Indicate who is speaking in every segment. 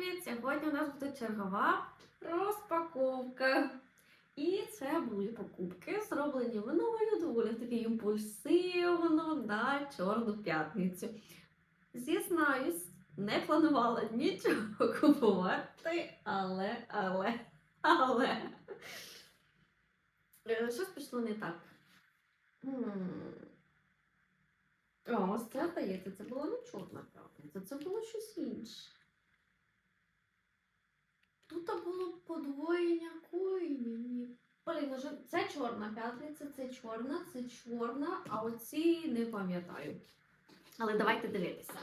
Speaker 1: привіт! Сьогодні у нас буде чергова розпаковка. І це були покупки, зроблені мною доволі таки імпульсивно на Чорну п'ятницю. Зізнаюсь, не планувала нічого купувати, але, але, але. Е, Щось пішло не так. О, ось це здається, це була не чорна п'ятниця, це було щось інше. Тут було подвоєння коїнів. Блін, це чорна п'ятниця, це чорна, це чорна, а оці не пам'ятаю. Але давайте дивитися.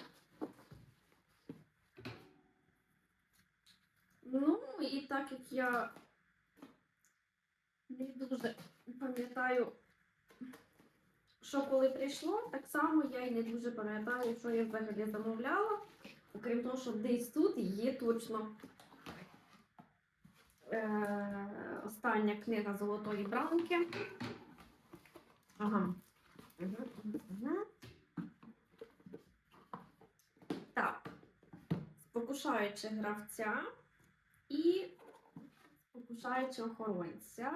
Speaker 1: Ну, і так як я не дуже пам'ятаю, що коли прийшло, так само я і не дуже пам'ятаю, що я взагалі замовляла. Окрім того, що десь тут є точно остання книга Золотої бранки. Ага. Так. Спокушаючи гравця і спокушаючи охоронця.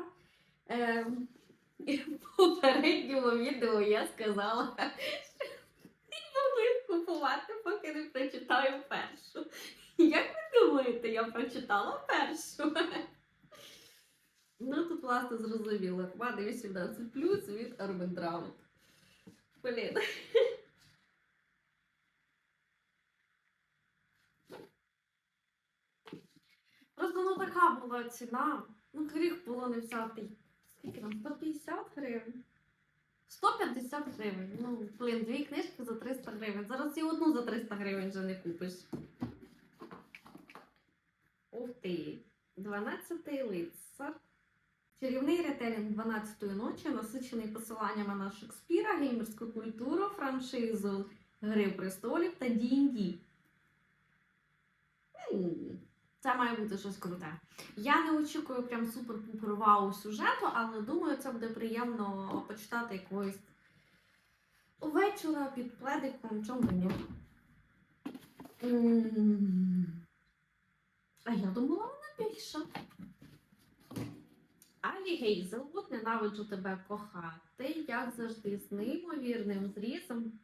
Speaker 1: Е, в попередньому відео я сказала, що не їх купувати, поки не прочитаю першу. Як ви думаєте, я прочитала першу? Тут, власне, зрозуміло. Хмани 18 плюс від Армендраут. Блін. Просто ну така була ціна. Ну, гріх було не взяти. Скільки там? 150 гривень. 150 гривень. Ну, блін, дві книжки за 300 гривень. Зараз і одну за 300 гривень вже не купиш. Ух ти. 12 лицар. Чарівний ретелінг 12-ї ночі, насичений посиланнями на Шекспіра, геймерську культуру, франшизу Гри престолів та D&D. Це має бути щось круте. Я не очікую прям супер-пупер вау сюжету, але думаю, це буде приємно почитати якогось вечора під пледиком, чому ні. А я думала, вона більша. Алі Гейзелвуд, ненавиджу тебе кохати, як завжди, з неймовірним зрізом.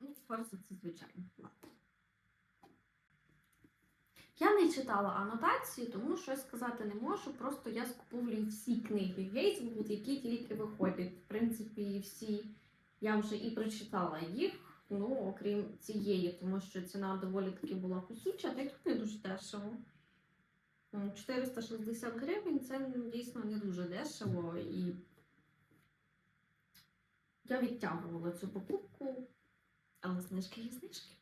Speaker 1: Ну, просто це звичайно. Я не читала анотації, тому щось сказати не можу. Просто я скуповую всі книги Гейзелвуд, які тільки виходять. В принципі, всі я вже і прочитала їх. Ну, окрім цієї, тому що ціна доволі таки була кусуча, та й тут не дуже дешево. М, 460 гривень це ну, дійсно не дуже дешево і я відтягувала цю покупку, але знижки є знижки.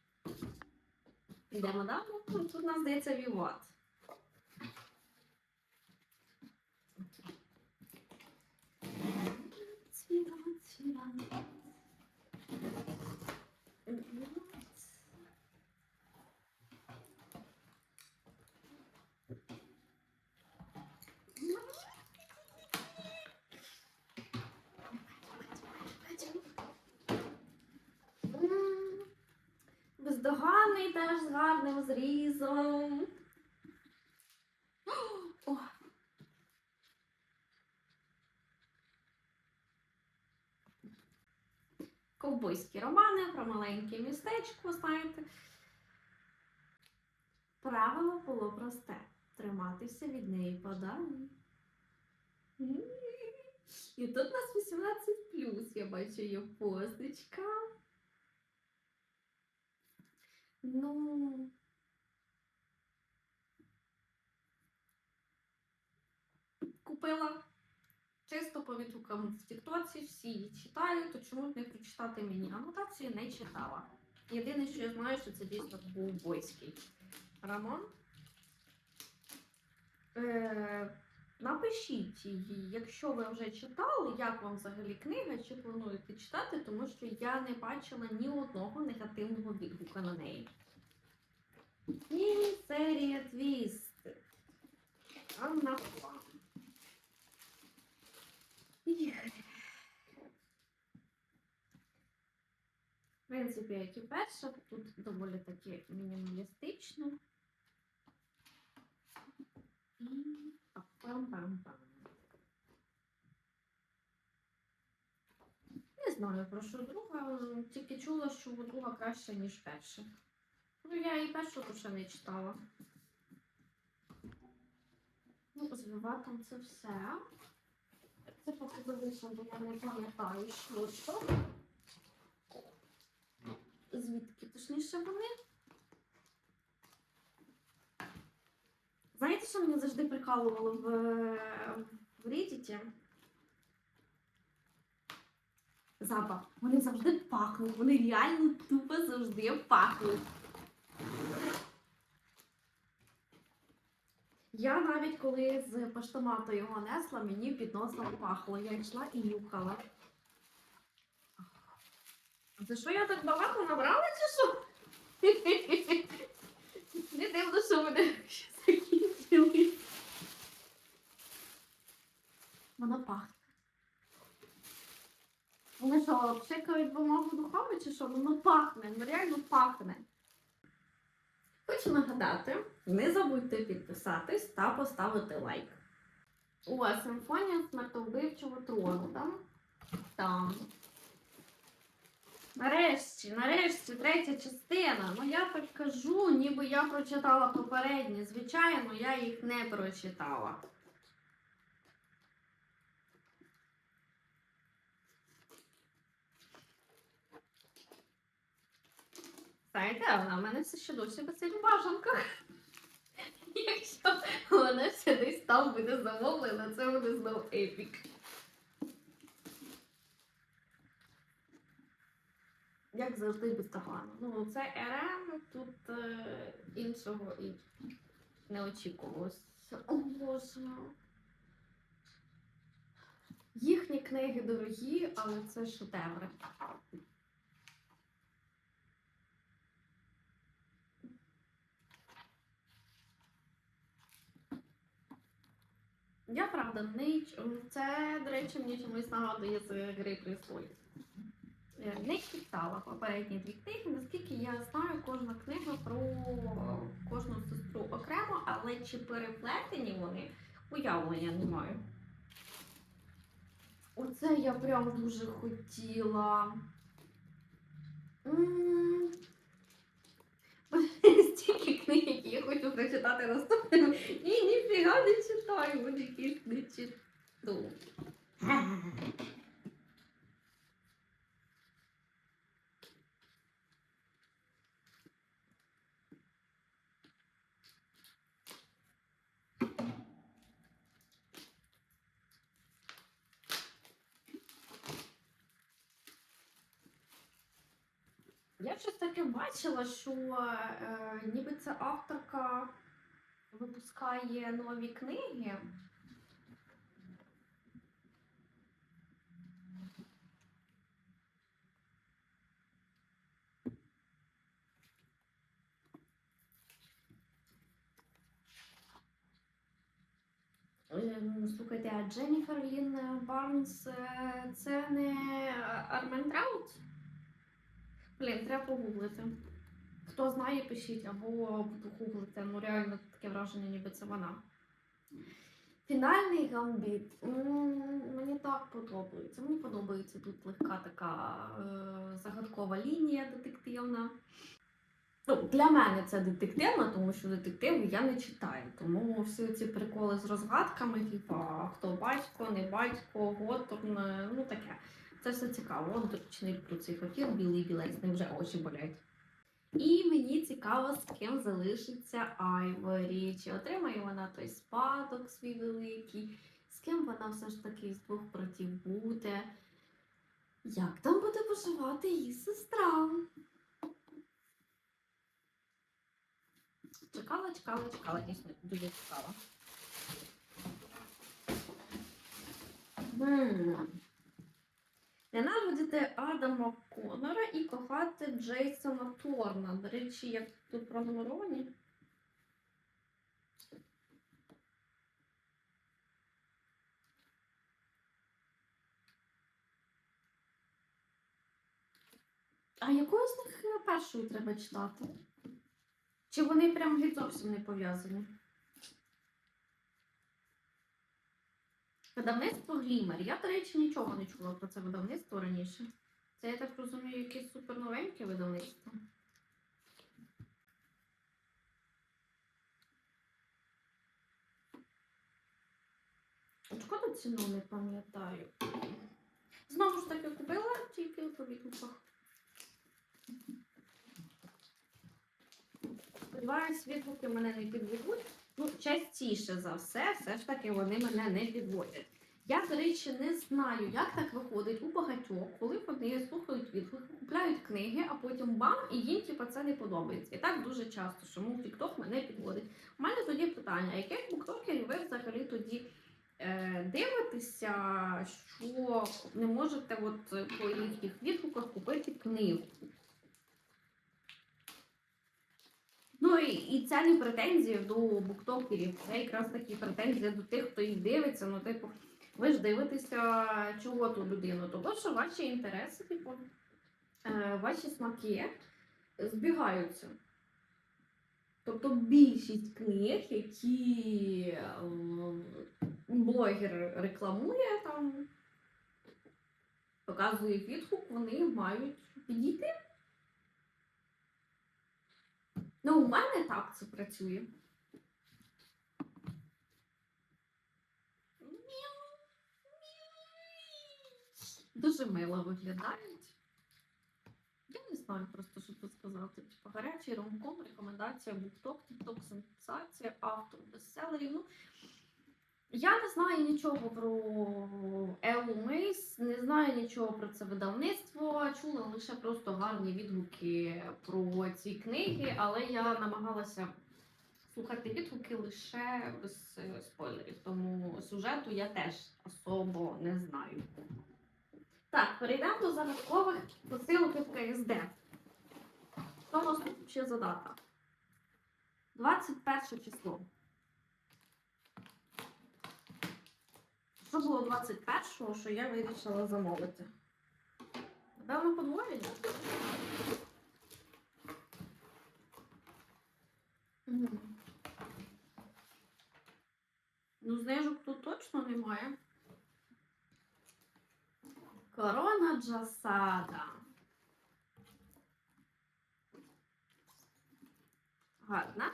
Speaker 1: Йдемо далі. Тут у нас здається віват. Теж з гарним зрізом. Ковбойські романи про маленьке містечко, знаєте. Правило було просте триматися від неї подалі. І тут у нас 18 я бачу є позначка. Ну. Купила чисто по відгукам в Тіктоці, всі її читають, то чому б не прочитати мені? Анотації не читала. Єдине, що я знаю, що це дійсно був бойський роман. Е, напишіть її, якщо ви вже читали, як вам взагалі книга, чи плануєте читати, тому що я не бачила ні одного негативного відгука на неї. І серія твіст. Анна Флам. Ігри. принципі, як і перша, тут доволі таки мінімалістично. Пам-пам-пам. Не знаю про що друга, тільки чула, що друга краща, ніж перша. Ну, я і першу то ще не читала. Ну, з це все. Це поки залишимо, бо я не пам'ятаю, що що. Звідки точніше вони? Знаєте, що мене завжди прикалувало в, в Reddit? Запах. Вони завжди пахнуть. Вони реально тупо завжди пахнуть. Я навіть коли з поштомату його несла, мені під носом пахло. Я йшла і нюхала. А Це що я так багато набрала чи що? Не дивно, що мене закінчили. Воно пахне. Вони що, пшикають бумагу духами чи що? Воно пахне, ну реально пахне. Хочу нагадати, не забудьте підписатись та поставити лайк. О, симфонія смертовбивчого трону, там? Там. Нарешті, нарешті, третя частина. Ну я так кажу, ніби я прочитала попередні. Звичайно, я їх не прочитала. Знаєте, вона в мене все ще досі в бажанках. Якщо вона ще десь там буде замовлена, це буде знов епік. Як завжди бездоганно. Ну, це РМ, тут е, іншого і не очікувалося. Їхні книги дорогі, але це шедеври. Я правда не це, до речі, мені чомусь нагадує з гри присловів. Не читала попередні дві книги. Наскільки я знаю, кожна книга про кожну сестру окремо, але чи переплетені вони, уявлення не маю. Оце я прям дуже хотіла. Стільки книг, які я хочу прочитати наступним. І ніфіга не читаю, бо яких не читу. Я щось таке бачила, що е, ніби ця авторка випускає нові книги. Е, ну, Слухайте, а Дженніфер Лін Барнс е, це не Армен Траут? Блін, треба погуглити. Хто знає, пишіть або буду гуглити. Ну реально таке враження, ніби це вона. Фінальний гамбіт. Мені так подобається. Мені подобається тут легка така е, загадкова лінія детективна. Ну, для мене це детективна, тому що детективи я не читаю. Тому всі ці приколи з розгадками, типа хто батько, не батько, Готорн, ну таке. Це все цікаво. Речі, не цей папір, білий білець, не вже очі болять. І мені цікаво, з ким залишиться Айворі. Чи отримає вона той спадок свій великий, з ким вона все ж таки з двох братів буде. Як там буде поживати її сестра? Чекала, чекала, чекала, дійсно дуже цікаво. Ненавидіти Адама Конора і кохати Джейсона Торна. До речі, як тут пронумеровані. А якою з них е, першою треба читати? Чи вони прям зовсім не пов'язані? Видавництво Глімер. Я, до речі, нічого не чула про це видавництво раніше. Це, я так розумію, якесь суперновеньке видавництво. Шкода ціну не пам'ятаю. Знову ж таки купила тільки по відгуках. Сподіваюсь, відгуки мене не підведуть. Ну, частіше за все, все ж таки вони мене не підводять. Я, до речі, не знаю, як так виходить у багатьох, коли вони слухають відгуки, купляють книги, а потім бам, і їм типу, це не подобається. І так дуже часто, що TikTok мене підводить. У мене тоді питання, яких буктокерів ви взагалі тоді е, дивитеся, що не можете от, по їхніх відгуках купити книгу? Ну і, і це не претензія до буктокерів, це якраз такі претензії до тих, хто їх дивиться. Ну, типу, ви ж дивитеся, чого ту людину. Тому що ваші інтереси, типу, е, ваші смаки збігаються. Тобто більшість книг, які е, блогер рекламує, там, показує відгук, вони мають підійти. Ну, у мене так це працює. Дуже мило виглядають. Я не знаю просто, що тут сказати. Типу, гарячий ромком, рекомендація, букток, тікток, сенсація, автор бестселерів. Ну, я не знаю нічого про Елу Мейс, не знаю нічого про це видавництво. Чула лише просто гарні відгуки про ці книги, але я намагалася слухати відгуки лише без е, спойлерів, тому сюжету я теж особо не знаю. Так, перейдемо до загадкових посилок від КСД. Що у нас тут ще за дата? 21 число. Що було 21-го, що я вирішила замовити? Напевно, подвоєння. Ну, знижок тут точно немає. Корона Джасада. Гарна.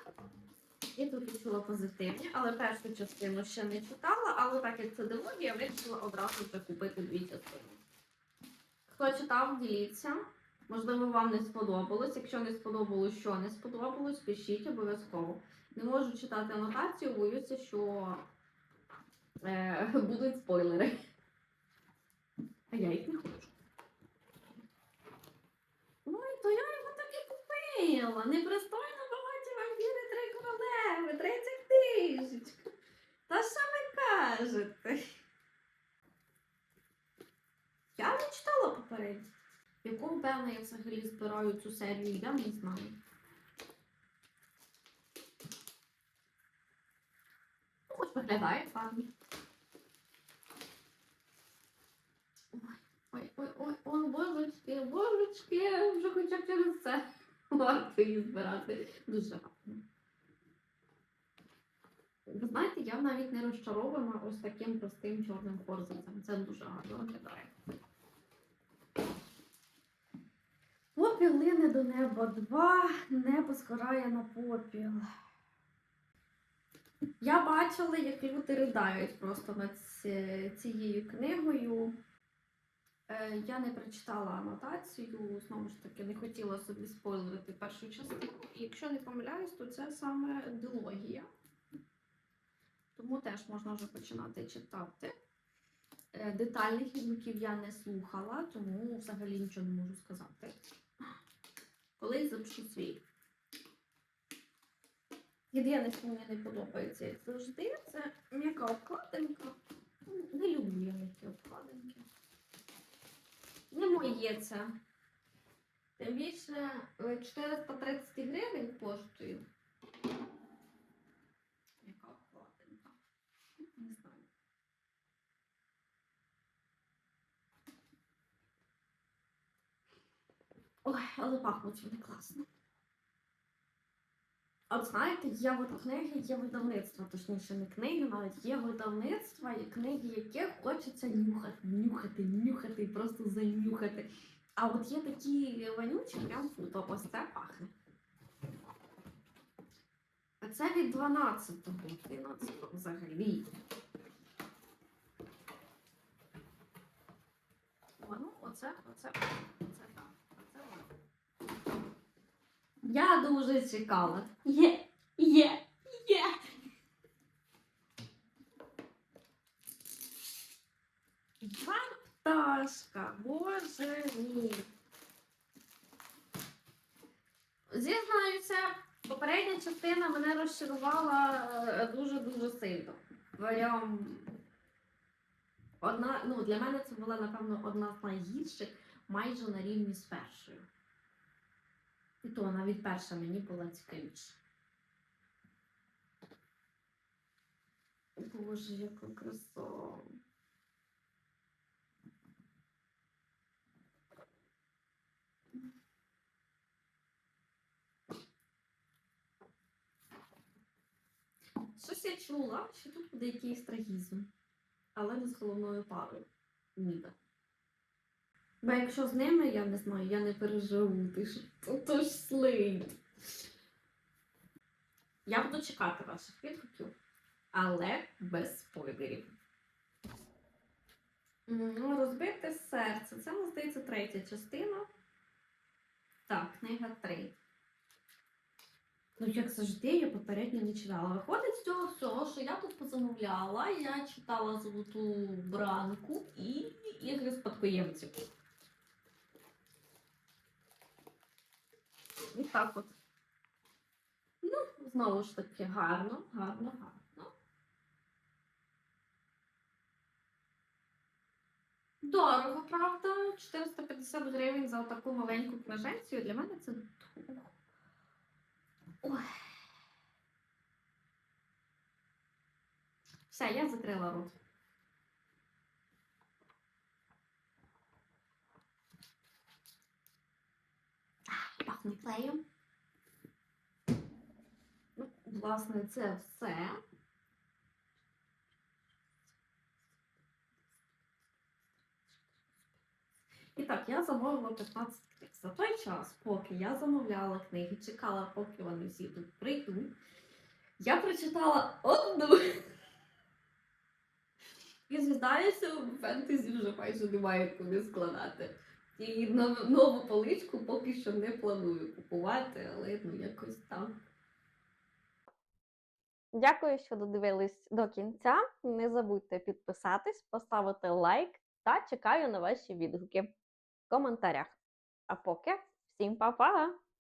Speaker 1: І тут відчула позитивні, але першу частину ще не читала, але так як це дилогія, вирішила одразу вже купити дві частини. Хто читав, діліться. Можливо, вам не сподобалось. Якщо не сподобалось, що не сподобалось, пишіть обов'язково. Не можу читати анотацію, боюся, що е, будуть спойлери. А я їх не хочу. Ой, то я його так і купила. Непристойно багаті 30. Та що ви кажете? Я не читала попередньо. В якому певно я взагалі збираю цю серію, я не знаю. Ну, хоч виглядає гарно. Ой, ой, ой, ой, божечки, божечки, вже хоча б через це варто її збирати. Дуже гарно. Ви знаєте, я навіть не розчарована ось таким простим чорним форзицем. Це дуже гарно виглядає. Попіл лине до неба два, небо згорає на попіл. Я бачила, як люди riдають просто над цією книгою. Е, Я не прочитала анотацію, знову ж таки, не хотіла собі спойлерити першу частину. І якщо не помиляюсь, то це саме дилогія. Тому теж можна вже починати читати. Е, Детальних відгуків я не слухала, тому взагалі нічого не можу сказати. Колись запишу свій. Єдине, що мені не подобається, як завжди, це м'яка обкладинка. Не люблю я м'які обкладинки. Не моє це. Тим більше е, 430 гривень коштує. Яка обкладинка? Не знаю. Ой. але пахнуть вони класно. От знаєте, є от книги, є видавництва, точніше, не книги, навіть є видавництва, і книги, яких хочеться нюхати, нюхати, нюхати, просто занюхати. А от є такі вонючі, прям фу, ось це пахне. Це від 12-го, 11-го взагалі. О, ну, оце, оце, оце так. Оце воно. Я дуже чекала. Є, є, є. Я пташка, боже мій. Зізнаюся, попередня частина мене розчарувала е, дуже-дуже сильно. Прям одна, ну, для мене це була, напевно, одна з найгірших, майже на рівні з першою. І то навіть перша мені була цікавіша. Боже, яка краса. Щось я чула, що тут буде якийсь трагізм, але не з головною парою. Ніби. Бо якщо з ними, я не знаю, я не переживу, ти ж то, то ж слить. Я буду чекати ваших відгуків, але без спойлерів. Розбите серце. Це, мені здається, третя частина. Так, книга 3. Ну, як завжди, я попередньо не читала. Виходить з цього всього, що я тут позамовляла, я читала золоту бранку і ігри спадкоємців. І так от. Ну, знову ж таки, гарно, гарно, гарно. Дорого, правда? 450 гривень за таку маленьку книженцію. Для мене це дорого. Ой. Все, я закрила рот. Пахне клеєм. Ну, власне, це все. І так, я замовила 15 книг. За той час, поки я замовляла книги, чекала, поки вони всі тут прийдуть, я прочитала одну. І зізнаюся, у фентезі вже майже немає куди складати. І нову, поличку поки що не планую купувати, але ну якось там.
Speaker 2: Дякую, що додивились до кінця. Не забудьте підписатись, поставити лайк та чекаю на ваші відгуки в коментарях. А поки всім па-па!